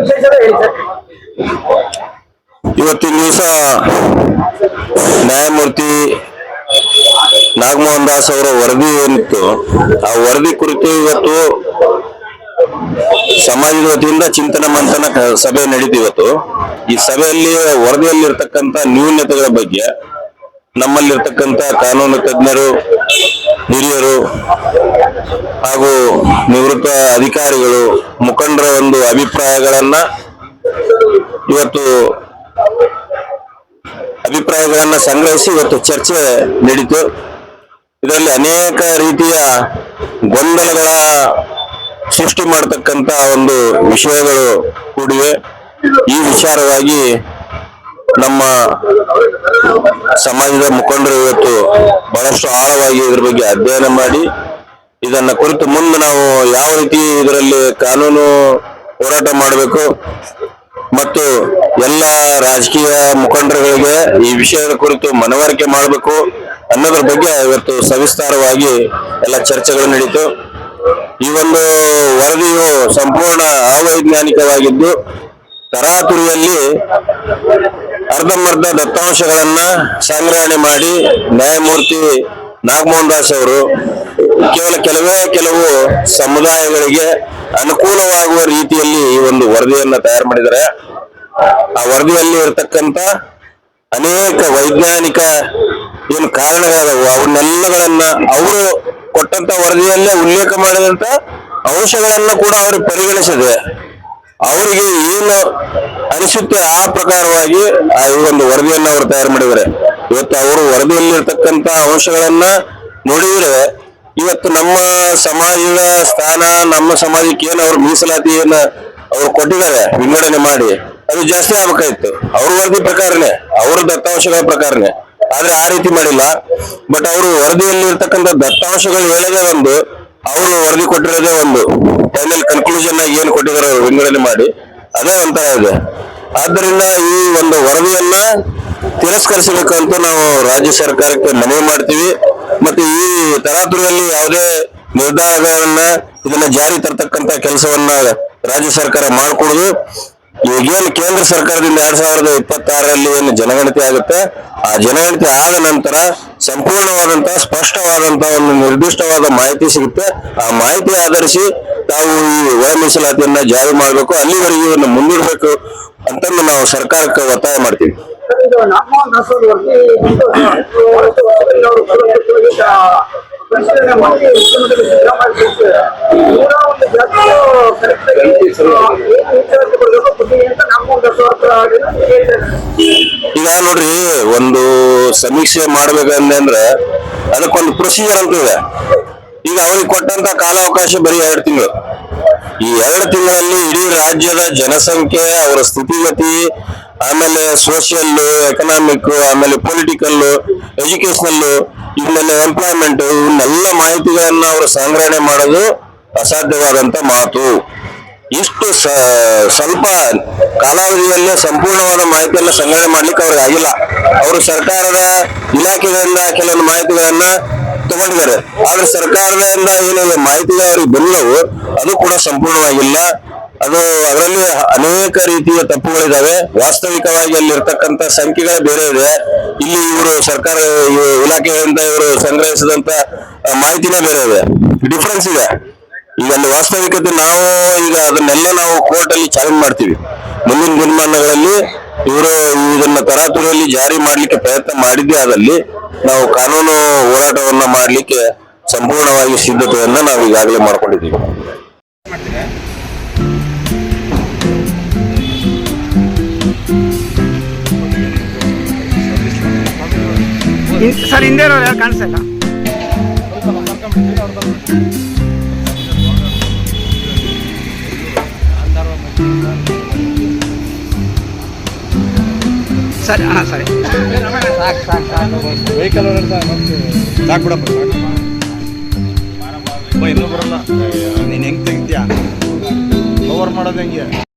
ವಿಶೇಷತೆ ಹೇಳಿ ಸರ್ ಇವತ್ತಿನ ದಿವಸ ನ್ಯಾಯಮೂರ್ತಿ ನಾಗಮೋಹನ್ ದಾಸ್ ಅವರ ವರದಿ ಏನಿತ್ತು, ಆ ವರದಿ ಕುರಿತು ಇವತ್ತು ಸಮಾಜದ ವತಿಯಿಂದ ಚಿಂತನ ಮಂಥನ ಸಭೆ ನಡೀತು ಇವತ್ತು. ಈ ಸಭೆಯಲ್ಲಿ, ವರದಿಯಲ್ಲಿರ್ತಕ್ಕಂಥ ನ್ಯೂನ್ಯತೆಗಳ ಬಗ್ಗೆ ನಮ್ಮಲ್ಲಿರ್ತಕ್ಕಂಥ ಕಾನೂನು ತಜ್ಞರು ಹಿರಿಯರು ಹಾಗೂ ನಿವೃತ್ತ ಅಧಿಕಾರಿಗಳು ಮುಖಂಡರ ಒಂದು ಅಭಿಪ್ರಾಯಗಳನ್ನ ಇವತ್ತು ಅಭಿಪ್ರಾಯಗಳನ್ನ ಸಂಗ್ರಹಿಸಿ ಇವತ್ತು ಚರ್ಚೆ ನಡೀತು. ಇದರಲ್ಲಿ ಅನೇಕ ರೀತಿಯ ಗೊಂದಲಗಳ ಸೃಷ್ಟಿ ಮಾಡತಕ್ಕಂತ ಒಂದು ವಿಷಯಗಳು ಕೂಡಿವೆ. ಈ ವಿಚಾರವಾಗಿ ನಮ್ಮ ಸಮಾಜದ ಮುಖಂಡರು ಇವತ್ತು ಬಹಳಷ್ಟು ಆಳವಾಗಿ ಇದ್ರ ಬಗ್ಗೆ ಅಧ್ಯಯನ ಮಾಡಿ, ಇದನ್ನ ಕುರಿತು ಮುಂದೆ ನಾವು ಯಾವ ರೀತಿ ಇದರಲ್ಲಿ ಕಾನೂನು ಹೋರಾಟ ಮಾಡಬೇಕು ಮತ್ತು ಎಲ್ಲ ರಾಜಕೀಯ ಮುಖಂಡರುಗಳಿಗೆ ಈ ವಿಷಯದ ಕುರಿತು ಮನವರಿಕೆ ಮಾಡಬೇಕು ಅನ್ನೋದ್ರ ಬಗ್ಗೆ ಇವತ್ತು ಸವಿಸ್ತಾರವಾಗಿ ಎಲ್ಲ ಚರ್ಚೆಗಳು ನಡೀತು. ಈ ಒಂದು ವರದಿಯು ಸಂಪೂರ್ಣ ಅವೈಜ್ಞಾನಿಕವಾಗಿದ್ದು ತರಾತುರಿಯಲ್ಲಿ ಅರ್ಧಂಬರ್ಧ ದತ್ತಾಂಶಗಳನ್ನ ಸಂಗ್ರಹಣೆ ಮಾಡಿ ನ್ಯಾಯಮೂರ್ತಿ ನಾಗಮೋಹನ್ ದಾಸ್ ಅವರು, ಕೇವಲ ಕೆಲವೇ ಕೆಲವು ಸಮುದಾಯಗಳಿಗೆ ಅನುಕೂಲವಾಗುವ ರೀತಿಯಲ್ಲಿ ಈ ಒಂದು ವರದಿಯನ್ನ ತಯಾರು ಮಾಡಿದ್ದಾರೆ. ಆ ವರದಿಯಲ್ಲಿ ಇರತಕ್ಕಂತ ಅನೇಕ ವೈಜ್ಞಾನಿಕ ಏನು ಕಾರಣಗಳಾದವು, ಅವನ್ನೆಲ್ಲಗಳನ್ನ ಅವರು ಕೊಟ್ಟಂತ ವರದಿಯಲ್ಲೇ ಉಲ್ಲೇಖ ಮಾಡಿದಂತ ಅಂಶಗಳನ್ನು ಕೂಡ ಅವರು ಪರಿಗಣಿಸಿದೆ. ಅವರಿಗೆ ಏನು ಅನಿಸುತ್ತೆ ಆ ಪ್ರಕಾರವಾಗಿ ಆ ಒಂದು ವರದಿಯನ್ನು ಅವರು ತಯಾರು ಮಾಡಿದ್ದಾರೆ. ಇವತ್ತು ಅವರು ವರದಿಯಲ್ಲಿರ್ತಕ್ಕಂತ ಅಂಶಗಳನ್ನ ನೋಡಿದ್ರೆ ಇವತ್ತು ನಮ್ಮ ಸಮಾಜದ ಸ್ಥಾನ, ನಮ್ಮ ಸಮಾಜಕ್ಕೆ ಏನು ಅವ್ರ ಮೀಸಲಾತಿಯನ್ನ ಅವ್ರು ಕೊಟ್ಟಿದ್ದಾರೆ, ವಿಂಗಡಣೆ ಮಾಡಿ, ಅದು ಜಾಸ್ತಿ ಆಗ್ಬೇಕಾಯ್ತು. ಅವ್ರ ವರದಿ ಪ್ರಕಾರನೇ, ಅವ್ರ ದತ್ತಾಂಶಗಳ ಪ್ರಕಾರನೇ. ಆದ್ರೆ ಆ ರೀತಿ ಮಾಡಿಲ್ಲ. ಬಟ್ ಅವರು ವರದಿಯಲ್ಲಿ ಇರ್ತಕ್ಕಂಥ ದತ್ತಾಂಶಗಳು ಹೇಳೋದೇ ಒಂದು ಅವರು ವರದಿ ಕೊಟ್ಟಿರೋದೇ ಒಂದು. ಫೈನಲ್ ಕನ್ಕ್ಲೂಷನ್ ಆಗಿ ಏನು ಕೊಟ್ಟಿದ್ದಾರೆ ಅವರು ವಿಂಗಡಣೆ ಮಾಡಿ. ಅದೇ ಒಂಥರ ಇದೆ. ಆದ್ದರಿಂದ ಈ ಒಂದು ವರದಿಯನ್ನ ತಿರಸ್ಕರಿಸಬೇಕು ಅಂತ ನಾವು ರಾಜ್ಯ ಸರ್ಕಾರಕ್ಕೆ ಮನವಿ ಮಾಡ್ತೀವಿ. ಮತ್ತೆ ಈ ತರಾತುರಿಯಲ್ಲಿ ಯಾವುದೇ ನಿರ್ಧಾರಗಳನ್ನ ಇದನ್ನ ಜಾರಿ ತರ್ತಕ್ಕಂತ ಕೆಲಸವನ್ನ ರಾಜ್ಯ ಸರ್ಕಾರ ಮಾಡಿಕೊಡುದು. ಈಗೇನು ಕೇಂದ್ರ ಸರ್ಕಾರದಿಂದ ಎರಡ್ ಸಾವಿರದ ಇಪ್ಪತ್ತಾರರಲ್ಲಿ ಏನು ಜನಗಣತಿ ಆಗುತ್ತೆ? ಆ ಜನಗಣತಿ ಆದ ನಂತರ ಸಂಪೂರ್ಣವಾದಂತಹ ಸ್ಪಷ್ಟವಾದಂತ ಒಂದು ನಿರ್ದಿಷ್ಟವಾದ ಮಾಹಿತಿ ಸಿಗುತ್ತೆ. ಆ ಮಾಹಿತಿ ಆಧರಿಸಿ ತಾವು ಈ ಒಳ ಮೀಸಲಾತಿಯನ್ನ ಜಾರಿ ಮಾಡಬೇಕು. ಅಲ್ಲಿವರೆಗೂ ಇದನ್ನು ಮುಂದೂಡಬೇಕು ಅಂತಂದು ನಾವು ಸರ್ಕಾರಕ್ಕೆ ಒತ್ತಾಯ ಮಾಡ್ತೀವಿ. ಈಗ ನೋಡ್ರಿ, ಒಂದು ಸಮೀಕ್ಷೆ ಮಾಡ್ಬೇಕಂದ್ರೆ ಅದಕ್ಕೊಂದು ಪ್ರೊಸೀಜರ್ ಅಂತ ಇದೆ. ಈಗ ಅವರಿಗೆ ಕೊಟ್ಟಂತ ಕಾಲಾವಕಾಶ ಬರೀ ಎರಡು ತಿಂಗಳು. ಈ ಎರಡು ತಿಂಗಳಲ್ಲಿ ಇಡೀ ರಾಜ್ಯದ ಜನಸಂಖ್ಯೆ, ಅವರ ಸ್ಥಿತಿಗತಿ, ಆಮೇಲೆ ಸೋಷಿಯಲ್ ಎಕನಾಮಿಕ್ ಆಮೇಲೆ ಪೊಲಿಟಿಕಲ್ ಎಜುಕೇಶನಲ್ ಇವನ್ನೆಲ್ಲ ಎಂಪ್ಲಾಯ್ಮೆಂಟ್ ಇವನ್ನೆಲ್ಲ ಮಾಹಿತಿಗಳನ್ನ ಅವರು ಸಂಗ್ರಹಣೆ ಮಾಡೋದು ಅಸಾಧ್ಯವಾದಂತ ಮಾತು. ಇಷ್ಟು ಸ್ವಲ್ಪ ಕಾಲಾವಧಿಯಲ್ಲೇ ಸಂಪೂರ್ಣವಾದ ಮಾಹಿತಿಯನ್ನು ಸಂಗ್ರಹ ಮಾಡ್ಲಿಕ್ಕೆ ಅವ್ರಿಗೆ ಆಗಿಲ್ಲ. ಅವರು ಸರ್ಕಾರದ ಇಲಾಖೆಗಳಿಂದ ಕೆಲವೊಂದು ಮಾಹಿತಿಗಳನ್ನ ತಗೊಂಡಿದ್ದಾರೆ. ಆದ್ರೆ ಸರ್ಕಾರದಿಂದ ಏನು ಮಾಹಿತಿಗಳು ಅವ್ರಿಗೆ ಬಂದವು ಅದು ಕೂಡ ಸಂಪೂರ್ಣವಾಗಿಲ್ಲ. ಅದು ಅದರಲ್ಲಿ ಅನೇಕ ರೀತಿಯ ತಪ್ಪುಗಳಿದಾವೆ. ವಾಸ್ತವಿಕವಾಗಿ ಅಲ್ಲಿ ಇರ್ತಕ್ಕಂತ ಸಂಖ್ಯೆಗಳೇ ಬೇರೆ ಇದೆ. ಇಲ್ಲಿ ಇವರು ಸರ್ಕಾರ ಇಲಾಖೆಗಳಿಂದ ಇವರು ಸಂಗ್ರಹಿಸಿದಂತ ಮಾಹಿತಿನೇ ಬೇರೆ ಇದೆ. ಡಿಫ್ರೆನ್ಸ್ ಇದೆ. ವಾಸ್ತವಿಕತೆ ನಾವು ಈಗ ಅದನ್ನೆಲ್ಲ ನಾವು ಕೋರ್ಟ್ ಅಲ್ಲಿ ಚಾಲೆಂಜ್ ಮಾಡ್ತೀವಿ. ಮುಂದಿನ ದಿನಮಾನಗಳಲ್ಲಿ ಇವರು ಇದನ್ನ ತರಾತುರಿಯಲ್ಲಿ ಜಾರಿ ಮಾಡ್ಲಿಕ್ಕೆ ಪ್ರಯತ್ನ ಮಾಡಿದ್ದೇ ಆದಲ್ಲಿ ನಾವು ಕಾನೂನು ಹೋರಾಟವನ್ನ ಮಾಡಲಿಕ್ಕೆ ಸಂಪೂರ್ಣವಾಗಿ ಸಿದ್ಧತೆಯನ್ನ ನಾವು ಈಗಾಗಲೇ ಮಾಡ್ಕೊಂಡಿದ್ದೀವಿ. ಸರ್, ಹಿಂದೆ ಯಾರು ಕಾಣಿಸ್ತಾ ಇಲ್ಲ ಸರಿ. ಹಾಂ ಸರಿ ವೆಹಿಕಲ್ ಸಾಕು ಬಿಡಪ್ಪ ಸಾಕು. ಇನ್ನೂ ಬರಲ್ಲ ನೀನು ಹೆಂಗೆ ತೆಗಿತೀಯ? ಓವರ್ ಮಾಡೋದು ಹೆಂಗೆ?